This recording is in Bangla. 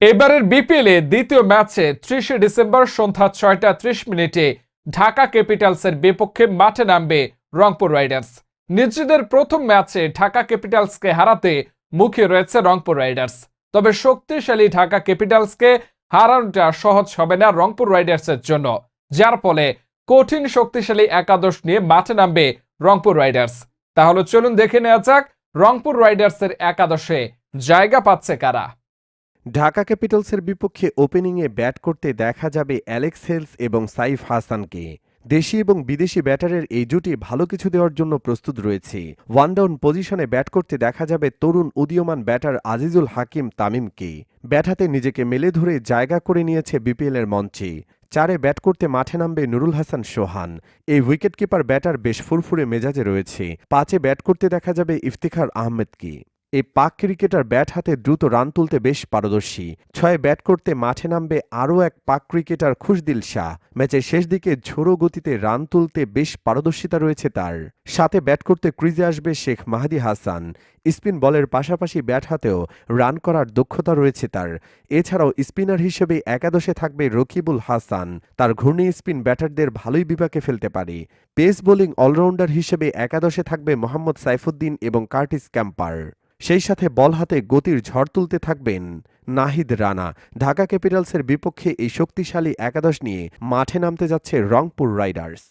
এবারের বিপিএলে দ্বিতীয় ম্যাচে ত্রিশে ডিসেম্বর সন্ধ্যা ছয়টা ত্রিশ মিনিটে ঢাকা ক্যাপিটালসের বিপক্ষে মাঠে নামবে রংপুর রাইডার্স। নিজেদের প্রথম ম্যাচে ঢাকা ক্যাপিটালসকে হারাতে মুখে রয়েছে রংপুর রাইডার্স। তবে শক্তিশালী ঢাকা ক্যাপিটালসকে হারানোটা সহজ হবে না রংপুর রাইডার্সের জন্য। যার ফলে কঠিন শক্তিশালী একাদশ নিয়ে মাঠে নামবে রংপুর রাইডার্স। তাহলে চলুন দেখে নেওয়া যাক রংপুর রাইডার্সের একাদশে জায়গা পাচ্ছে কারা। ঢাকা ক্যাপিটালসের বিপক্ষে ওপেনিংয়ে ব্যাট করতে দেখা যাবে অ্যালেক্স হেলস এবং সাইফ হাসানকে। দেশি এবং বিদেশি ব্যাটারের এই জুটি ভালো কিছু দেওয়ার জন্য প্রস্তুত রয়েছে। ওয়ান ডাউন পজিশনে ব্যাট করতে দেখা যাবে তরুণ উদীয়মান ব্যাটার আজিজুল হাকিম তামিমকে। ব্যাট হাতে নিজেকে মেলে ধরে জায়গা করে নিয়েছে বিপিএলের মঞ্চে। চারে ব্যাট করতে মাঠে নামবে নুরুল হাসান সোহান। এই উইকেটকিপার ব্যাটার বেশ ফুরফুরে মেজাজে রয়েছে। পাঁচে ব্যাট করতে দেখা যাবে ইফতিখার আহমেদকে। এই পাক ক্রিকেটার ব্যাট হাতে দ্রুত রান তুলতে বেশ পারদর্শী। ছয়ে ব্যাট করতে মাঠে নামবে আরও এক পাক ক্রিকেটার খুশদিল শাহ। ম্যাচের শেষ দিকে ঝোড়ো গতিতে রান তুলতে বেশ পারদর্শিতা রয়েছে তার। সাথে ব্যাট করতে ক্রিজে আসবে শেখ মাহাদি হাসান। স্পিন বলের পাশাপাশি ব্যাট হাতেও রান করার দক্ষতা রয়েছে তার। এছাড়াও স্পিনার হিসেবে একাদশে থাকবে রকিবুল হাসান। তার ঘূর্ণি স্পিন ব্যাটারদের ভালোই বিপাকে ফেলতে পারে। পেস বোলিং অলরাউন্ডার হিসেবে একাদশে থাকবে মোহাম্মদ সাইফুদ্দিন এবং কার্টিস ক্যাম্পার। সেই সাথে বল হাতে গতির ঝড় তুলতে থাকবেন নাহিদ রানা। ঢাকা ক্যাপিটালসের বিপক্ষে এই শক্তিশালী একাদশ নিয়ে মাঠে নামতে যাচ্ছে রংপুর রাইডার্স।